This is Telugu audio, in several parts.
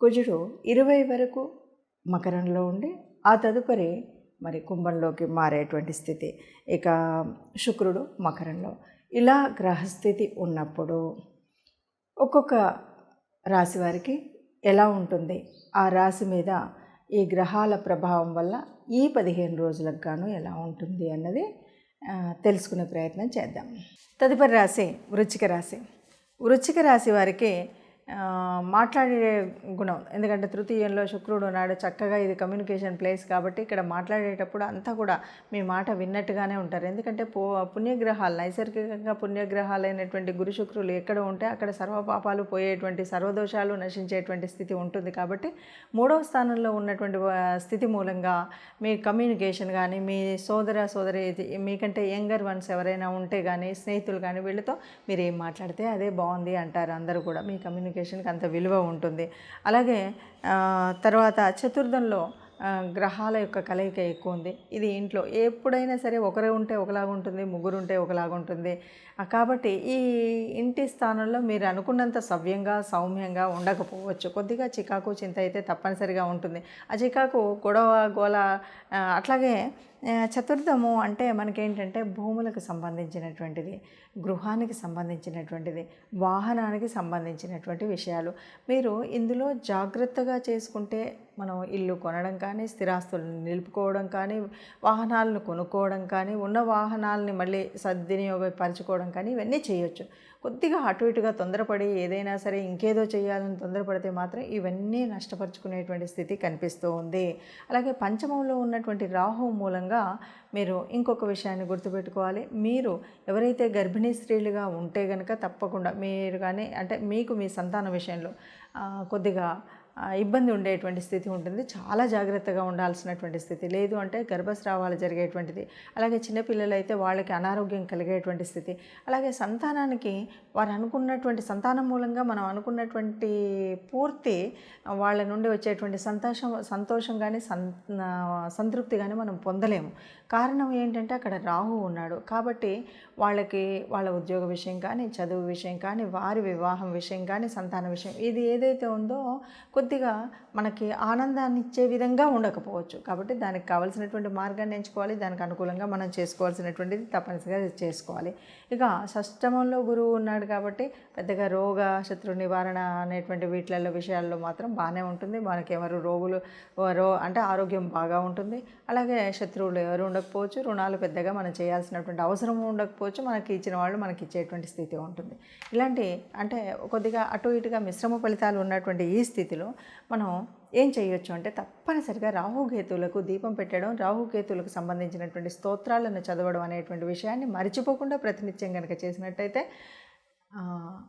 కుజుడు ఇరవై వరకు మకరంలో ఉండి ఆ తదుపరి మరి కుంభంలోకి మారేటువంటి స్థితి. ఇక శుక్రుడు మకరంలో. ఇలా గ్రహస్థితి ఉన్నప్పుడు ఒక్కొక్క రాశి వారికి ఎలా ఉంటుంది? ఆ రాశి మీద ఈ గ్రహాల ప్రభావం వల్ల ఈ పదిహేను రోజులకు గాను ఎలా ఉంటుంది అన్నది తెలుసుకునే ప్రయత్నం చేద్దాం. తదుపరి రాశి వృచ్చిక రాశి. వృచ్చిక రాశి వారికి మాట్లాడే గుణం. ఎందుకంటే తృతీయంలో శుక్రుడు ఉన్నాడు. చక్కగా ఇది కమ్యూనికేషన్ ప్లేస్ కాబట్టి ఇక్కడ మాట్లాడేటప్పుడు అంతా కూడా మీ మాట విన్నట్టుగానే ఉంటారు. ఎందుకంటే పో పుణ్యగ్రహాలు నైసర్గికంగా పుణ్యగ్రహాలైనటువంటి గురు శుక్రులు ఎక్కడ ఉంటే అక్కడ సర్వపాపాలు పోయేటువంటి సర్వదోషాలు నశించేటువంటి స్థితి ఉంటుంది కాబట్టి మూడవ స్థానంలో ఉన్నటువంటి స్థితి మూలంగా మీ కమ్యూనికేషన్ కానీ మీ సోదర సోదరి మీకంటే యంగర్ వన్స్ ఎవరైనా ఉంటే కానీ స్నేహితులు కానీ వీళ్ళతో మీరు ఏం మాట్లాడితే అదే బాగుంది అంటారు అందరూ కూడా మీ కమ్యూనికేషన్ కమ్యూనికేషన్కి అంత విలువ ఉంటుంది. అలాగే తర్వాత చతుర్థంలో గ్రహాల యొక్క కలయిక ఎక్కువ ఉంది. ఇది ఇంట్లో ఎప్పుడైనా సరే ఒకరే ఉంటే ఒకలాగా ఉంటుంది ముగ్గురు ఉంటే ఒకలాగా ఉంటుంది. కాబట్టి ఈ ఇంటి స్థానంలో మీరు అనుకున్నంత సవ్యంగా సౌమ్యంగా ఉండకపోవచ్చు. కొద్దిగా చికాకు చింత అయితే తప్పనిసరిగా ఉంటుంది. ఆ చికాకు గొడవ గోల అట్లాగే చతుర్థము అంటే మనకేంటంటే భూములకు సంబంధించినటువంటిది గృహానికి సంబంధించినటువంటిది వాహనానికి సంబంధించినటువంటి విషయాలు. మీరు ఇందులో జాగ్రత్తగా చేసుకుంటే మనం ఇల్లు కొనడం కానీ స్థిరాస్తులను నిలుపుకోవడం కానీ వాహనాలను కొనుక్కోవడం కానీ ఉన్న వాహనాలని మళ్ళీ సద్వినియోగపరచుకోవడం కానీ ఇవన్నీ చేయొచ్చు. కొద్దిగా అటు ఇటుగా తొందరపడి ఏదైనా సరే ఇంకేదో చేయాలని తొందరపడితే మాత్రం ఇవన్నీ నష్టపరుచుకునేటువంటి స్థితి కనిపిస్తూ ఉంది. అలాగే పంచమంలో ఉన్నటువంటి రాహు మూలంగా మీరు ఇంకొక విషయాన్ని గుర్తుపెట్టుకోవాలి. మీరు ఎవరైతే గర్భిణీ స్త్రీలుగా ఉంటే కనుక తప్పకుండా మీరు కానీ అంటే మీకు మీ సంతాన విషయంలో కొద్దిగా ఇబ్బంది ఉండేటువంటి స్థితి ఉంటుంది. చాలా జాగ్రత్తగా ఉండాల్సినటువంటి స్థితి. లేదు అంటే గర్భస్రావాలు జరిగేటువంటిది. అలాగే చిన్నపిల్లలు అయితే వాళ్ళకి అనారోగ్యం కలిగేటువంటి స్థితి. అలాగే సంతానానికి వారు అనుకున్నటువంటి సంతానం మూలంగా మనం అనుకున్నటువంటి పూర్తి వాళ్ళ నుండి వచ్చేటువంటి సంతోషం సంతోషం కానీ సం సంతృప్తి కానీ మనం పొందలేము. కారణం ఏంటంటే అక్కడ రాహు ఉన్నాడు. కాబట్టి వాళ్ళకి వాళ్ళ ఉద్యోగ విషయం కానీ చదువు విషయం కానీ వారి వివాహం విషయం కానీ సంతాన విషయం ఇది ఏదైతే ఉందో కొద్ది కొద్దిగా మనకి ఆనందాన్ని ఇచ్చే విధంగా ఉండకపోవచ్చు. కాబట్టి దానికి కావాల్సినటువంటి మార్గాన్ని ఎంచుకోవాలి. దానికి అనుకూలంగా మనం చేసుకోవాల్సినటువంటిది తప్పనిసరిగా చేసుకోవాలి. ఇక షష్టమంలో గురువు ఉన్నాడు కాబట్టి పెద్దగా రోగ శత్రు నివారణ అనేటువంటి వీటిలలో విషయాల్లో మాత్రం బాగానే ఉంటుంది. మనకి ఎవరు రోగులు రో అంటే ఆరోగ్యం బాగా ఉంటుంది. అలాగే శత్రువులు ఎవరు ఉండకపోవచ్చు. రుణాలు పెద్దగా మనం చేయాల్సినటువంటి అవసరం ఉండకపోవచ్చు. మనకి ఇచ్చిన వాళ్ళు మనకి ఇచ్చేటువంటి స్థితి ఉంటుంది. ఇలాంటి అంటే కొద్దిగా అటు ఇటుగా మిశ్రమ ఫలితాలు ఉన్నటువంటి ఈ స్థితిలో మనం ఏం చేయొచ్చు అంటే తప్పనిసరిగా రాహుకేతువులకు దీపం పెట్టడం రాహుకేతువులకు సంబంధించినటువంటి స్తోత్రాలను చదవడం అనేటువంటి విషయాన్ని మర్చిపోకుండా ప్రతినిత్యం కనుక చేసినట్టయితే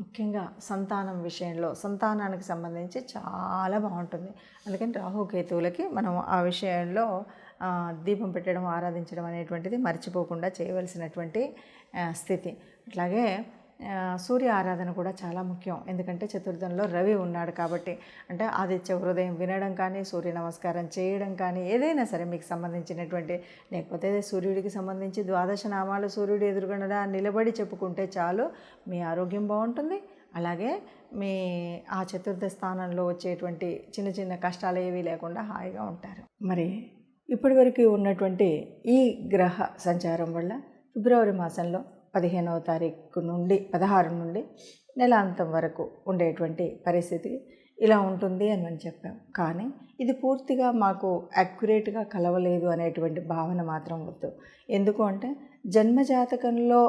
ముఖ్యంగా సంతానం విషయంలో సంతానానికి సంబంధించి చాలా బాగుంటుంది. అందుకని రాహుకేతువులకి మనం ఆ విషయంలో దీపం పెట్టడం ఆరాధించడం అనేటువంటిది మర్చిపోకుండా చేయవలసినటువంటి స్థితి. అట్లాగే సూర్య ఆరాధన కూడా చాలా ముఖ్యం. ఎందుకంటే చతుర్థంలో రవి ఉన్నాడు కాబట్టి అంటే ఆదిత్య హృదయం వినడం కానీ సూర్య నమస్కారం చేయడం కానీ ఏదైనా సరే మీకు సంబంధించినటువంటి లేకపోతే సూర్యుడికి సంబంధించి ద్వాదశ నామాలు సూర్యుడు ఎదురుగుండా నిలబడి చెప్పుకుంటే చాలు మీ ఆరోగ్యం బాగుంటుంది. అలాగే మీ ఆ చతుర్థ స్థానంలో వచ్చేటువంటి చిన్న చిన్న కష్టాలు ఏవీ లేకుండా హాయిగా ఉంటారు. మరి ఇప్పటివరకు ఉన్నటువంటి ఈ గ్రహ సంచారం వల్ల ఫిబ్రవరి మాసంలో పదిహేనవ తారీఖు నుండి పదహారు నుండి నెలాంతం వరకు ఉండేటువంటి పరిస్థితి ఇలా ఉంటుంది అని మనం చెప్పాం. కానీ ఇది పూర్తిగా మాకు అక్యురేట్గా కలవలేదు అనేటువంటి భావన మాత్రం వద్దు. ఎందుకు అంటే జన్మజాతకంలో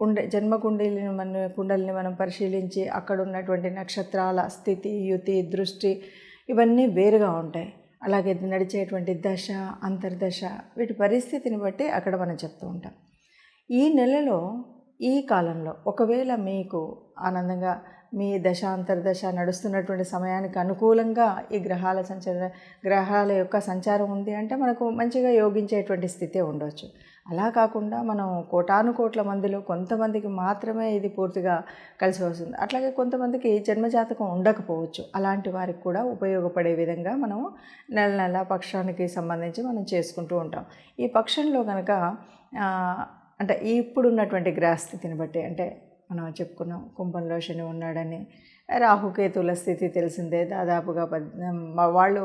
ఉండే జన్మకుండలిని మన కుండలిని మనం పరిశీలించి అక్కడ ఉన్నటువంటి నక్షత్రాల స్థితి యుతి దృష్టి ఇవన్నీ వేరుగా ఉంటాయి. అలాగే నడిచేటువంటి దశ అంతర్దశ వీటి పరిస్థితిని బట్టి అక్కడ మనం చెప్తూ ఉంటాం. ఈ నెలలో ఈ కాలంలో ఒకవేళ మీకు ఆనందంగా మీ దశ నడుస్తున్నటువంటి సమయానికి అనుకూలంగా ఈ గ్రహాల సంచార గ్రహాల యొక్క సంచారం ఉంది అంటే మనకు మంచిగా యోగించేటువంటి స్థితి ఉండవచ్చు అలా కాకుండా మనం కోటాను కోట్ల మందిలో కొంతమందికి మాత్రమే ఇది పూర్తిగా కలిసి వస్తుంది. అట్లాగే కొంతమందికి జన్మజాతకం ఉండకపోవచ్చు. అలాంటి వారికి కూడా ఉపయోగపడే విధంగా మనం నెల నెల పక్షానికి సంబంధించి మనం చేసుకుంటూ ఉంటాం. ఈ పక్షంలో కనుక అంటే ఇప్పుడు ఉన్నటువంటి గ్రహస్థితిని బట్టి అంటే మనం చెప్పుకున్నాం కుంభంలో శని ఉన్నాడని రాహుకేతుల స్థితి తెలిసిందే దాదాపుగా పద్ వాళ్ళు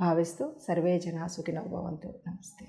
భావిస్తూ సర్వే జనా సుఖినో భవంతు. నమస్తే.